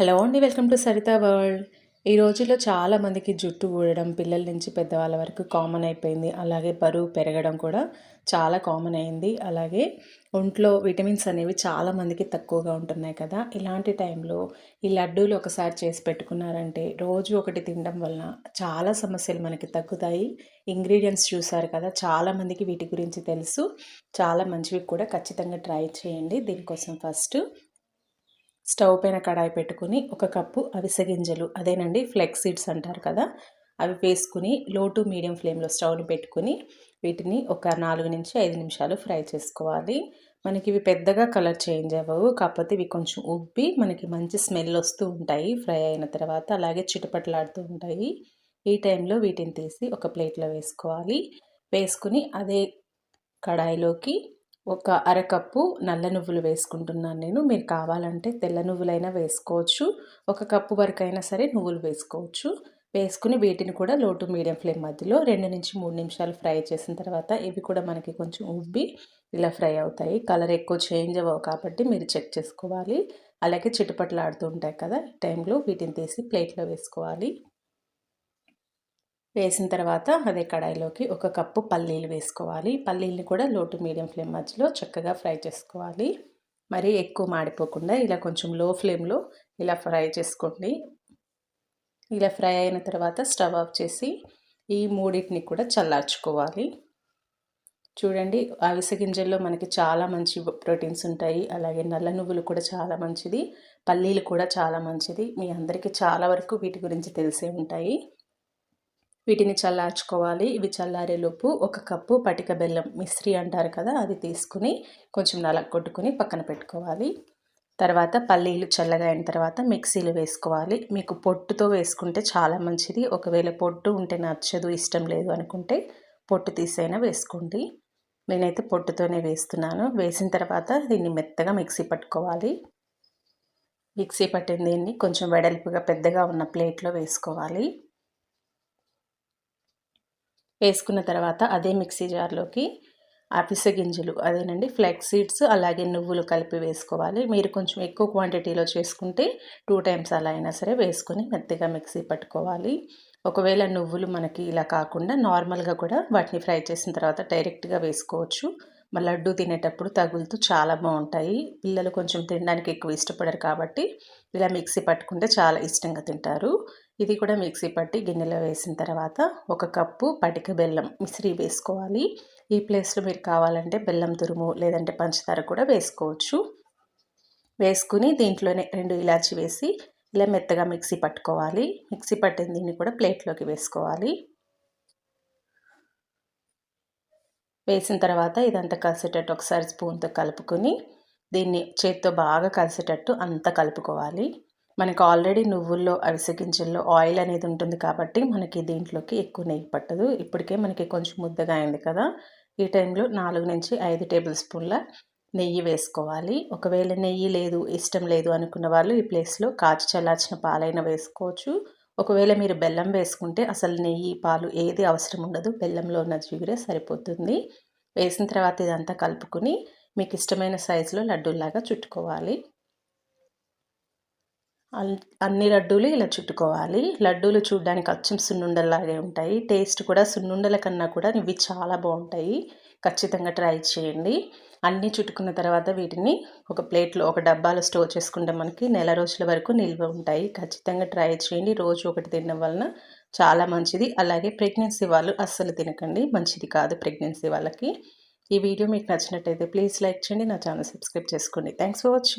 Hello అండి welcome to Saritha world. ఈ రోజుల్లో చాలామందికి జుట్టు ఊడడం పిల్లల నుంచి పెద్దవాళ్ళ వరకు కామన్ అయిపోయింది. అలాగే బరువు పెరగడం కూడా చాలా కామన్ అయింది. అలాగే ఒంట్లో విటమిన్స్ అనేవి చాలామందికి తక్కువగా ఉంటున్నాయి కదా. ఇలాంటి టైంలో ఈ లడ్డూలు ఒకసారి చేసి పెట్టుకున్నారంటే రోజు ఒకటి తినడం వలన చాలా సమస్యలు మనకి తగ్గుతాయి. ఇంగ్రీడియంట్స్ చూసారు కదా చాలామందికి వీటి గురించి తెలుసు. చాలా మంచివి కూడా ఖచ్చితంగా ట్రై చేయండి. దీనికోసం ఫస్ట్ స్టవ్ పైన కడాయి పెట్టుకుని ఒక కప్పు అవిసె గింజలు అదేనండి ఫ్లెక్స్ సీడ్స్ అంటారు కదా అవి వేసుకుని లో టు మీడియం ఫ్లేమ్లో స్టవ్ని పెట్టుకుని వీటిని ఒక నాలుగు నుంచి ఐదు నిమిషాలు ఫ్రై చేసుకోవాలి. మనకి ఇవి పెద్దగా కలర్ చేంజ్ అవ్వవు కాకపోతే ఇవి కొంచెం ఉబ్బి మనకి మంచి స్మెల్ వస్తూ ఉంటాయి ఫ్రై అయిన తర్వాత అలాగే చిటపట్లాడుతూ ఉంటాయి. ఈ టైంలో వీటిని తీసి ఒక ప్లేట్లో వేసుకోవాలి. వేసుకుని అదే కడాయిలోకి ఒక అరకప్పు నల్ల నువ్వులు వేసుకుంటున్నాను నేను. మీరు కావాలంటే తెల్ల నువ్వులైనా వేసుకోవచ్చు. ఒక కప్పు వరకు అయినా సరే నువ్వులు వేసుకోవచ్చు. వేసుకుని వీటిని కూడా లో టు మీడియం ఫ్లేమ్ మధ్యలో రెండు నుంచి మూడు నిమిషాలు ఫ్రై చేసిన తర్వాత ఇవి కూడా మనకి కొంచెం ఉబ్బి ఇలా ఫ్రై అవుతాయి. కలర్ ఎక్కువ చేంజ్ అవ్వవు కాబట్టి మీరు చెక్ చేసుకోవాలి. అలాగే చిటుపట్లు ఆడుతూ ఉంటాయి కదా టైంలో వీటిని తీసి ప్లేట్లో వేసుకోవాలి. వేసిన తర్వాత అదే కడాయిలోకి ఒక కప్పు పల్లీలు వేసుకోవాలి. పల్లీలు కూడా లో టు మీడియం ఫ్లేమ్ మధ్యలో చక్కగా ఫ్రై చేసుకోవాలి. మరీ ఎక్కువ మాడిపోకుండా ఇలా కొంచెం లో ఫ్లేమ్లో ఇలా ఫ్రై చేసుకోండి. ఇలా ఫ్రై అయిన తర్వాత స్టవ్ ఆఫ్ చేసి ఈ మూడింటిని కూడా చల్లార్చుకోవాలి. చూడండి అవిసె గింజల్లో మనకి చాలా మంచి ప్రోటీన్స్ ఉంటాయి. అలాగే నల్ల నువ్వులు కూడా చాలా మంచిది. పల్లీలు కూడా చాలా మంచిది. మీ అందరికీ చాలా వరకు వీటి గురించి తెలిసే ఉంటాయి. వీటిని చల్లార్చుకోవాలి. ఇవి చల్లారేలోపు ఒక కప్పు పటిక బెల్లం మిశ్రీ అంటారు కదా అది తీసుకుని కొంచెం నలగొట్టుకుని పక్కన పెట్టుకోవాలి. తర్వాత పల్లీలు చల్లగా అయిన తర్వాత మిక్సీలు వేసుకోవాలి. మీకు పొట్టుతో వేసుకుంటే చాలా మంచిది. ఒకవేళ పొట్టు ఉంటే నచ్చదు ఇష్టం లేదు అనుకుంటే పొట్టు తీసైనా వేసుకోండి. నేనైతే పొట్టుతోనే వేస్తున్నాను. వేసిన తర్వాత దీన్ని మెత్తగా మిక్సీ పట్టుకోవాలి. మిక్సీ పట్టిన దీన్ని కొంచెం వెడల్పుగా పెద్దగా ఉన్న ప్లేట్లో వేసుకోవాలి. వేసుకున్న తర్వాత అదే మిక్సీ జార్లోకి అపిసె గింజలు అదేనండి ఫ్లెక్స్ సీడ్స్ అలాగే నువ్వులు కలిపి వేసుకోవాలి. మీరు కొంచెం ఎక్కువ క్వాంటిటీలో చేసుకుంటే టూ టైమ్స్ అలా అయినా సరే వేసుకొని మెత్తగా మిక్సీ పట్టుకోవాలి. ఒకవేళ నువ్వులు మనకి ఇలా కాకుండా నార్మల్గా కూడా వాటిని ఫ్రై చేసిన తర్వాత డైరెక్ట్గా వేసుకోవచ్చు. లడ్డు తినేటప్పుడు తగులుతూ చాలా బాగుంటాయి. పిల్లలు కొంచెం తినడానికి ఎక్కువ ఇష్టపడరు కాబట్టి ఇలా మిక్సీ పట్టుకుంటే చాలా ఇష్టంగా తింటారు. ఇది కూడా మిక్సీ పట్టి గిన్నెలో వేసిన తర్వాత ఒక కప్పు పటిక బెల్లం మిశ్రీ వేసుకోవాలి. ఈ ప్లేస్లో మీరు కావాలంటే బెల్లం తురుము లేదంటే పంచదార కూడా వేసుకోవచ్చు. వేసుకుని దీంట్లోనే రెండు ఇలాచి వేసి ఇలా మెత్తగా మిక్సీ పట్టుకోవాలి. మిక్సీ పట్టిన దీన్ని కూడా ప్లేట్లోకి వేసుకోవాలి. వేసిన తర్వాత ఇదంతా కలిసేటట్టు ఒకసారి స్పూన్తో కలుపుకొని దీన్ని చేత్తో బాగా కలిసేటట్టు అంతా కలుపుకోవాలి. మనకు ఆల్రెడీ నువ్వుల్లో అవిసె గింజల్లో ఆయిల్ అనేది ఉంటుంది కాబట్టి మనకి దీంట్లోకి ఎక్కువ నెయ్యి పట్టదు. ఇప్పటికే మనకి కొంచెం ముద్దగా అయింది కదా. ఈ టైంలో నాలుగు నుంచి ఐదు టేబుల్ స్పూన్ల నెయ్యి వేసుకోవాలి. ఒకవేళ నెయ్యి లేదు ఇష్టం లేదు అనుకున్న వాళ్ళు ఈ ప్లేస్లో కాచి చల్లార్చిన పాలైన వేసుకోవచ్చు. ఒకవేళ మీరు బెల్లం వేసుకుంటే అసలు నెయ్యి పాలు ఏది అవసరం ఉండదు. బెల్లంలో ఉన్న జిగురే సరిపోతుంది. వేసిన తర్వాత ఇదంతా కలుపుకుని మీకు ఇష్టమైన సైజులో లడ్డూలాగా చుట్టుకోవాలి. అన్ని లడ్డూలు ఇలా చుట్టుకోవాలి. లడ్డూలు చూడడానికి అచ్చం సున్నుండల్లాగే ఉంటాయి. టేస్ట్ కూడా సున్నుండల కన్నా కూడా ఇవి చాలా బాగుంటాయి. ఖచ్చితంగా ట్రై చేయండి. అన్నీ చుట్టుకున్న తర్వాత వీటిని ఒక ప్లేట్లో ఒక డబ్బాలో స్టోర్ చేసుకుంటే మనకి నెల రోజుల వరకు నిల్వ ఉంటాయి. ఖచ్చితంగా ట్రై చేయండి. రోజు ఒకటి తినడం వలన చాలా మంచిది. అలాగే ప్రెగ్నెన్సీ వాళ్ళు అస్సలు తినకండి. మంచిది కాదు ప్రెగ్నెన్సీ వాళ్ళకి. ఈ వీడియో మీకు నచ్చినట్టయితే ప్లీజ్ లైక్ చేయండి. నా ఛానల్ సబ్స్క్రైబ్ చేసుకోండి. Thanks for watching.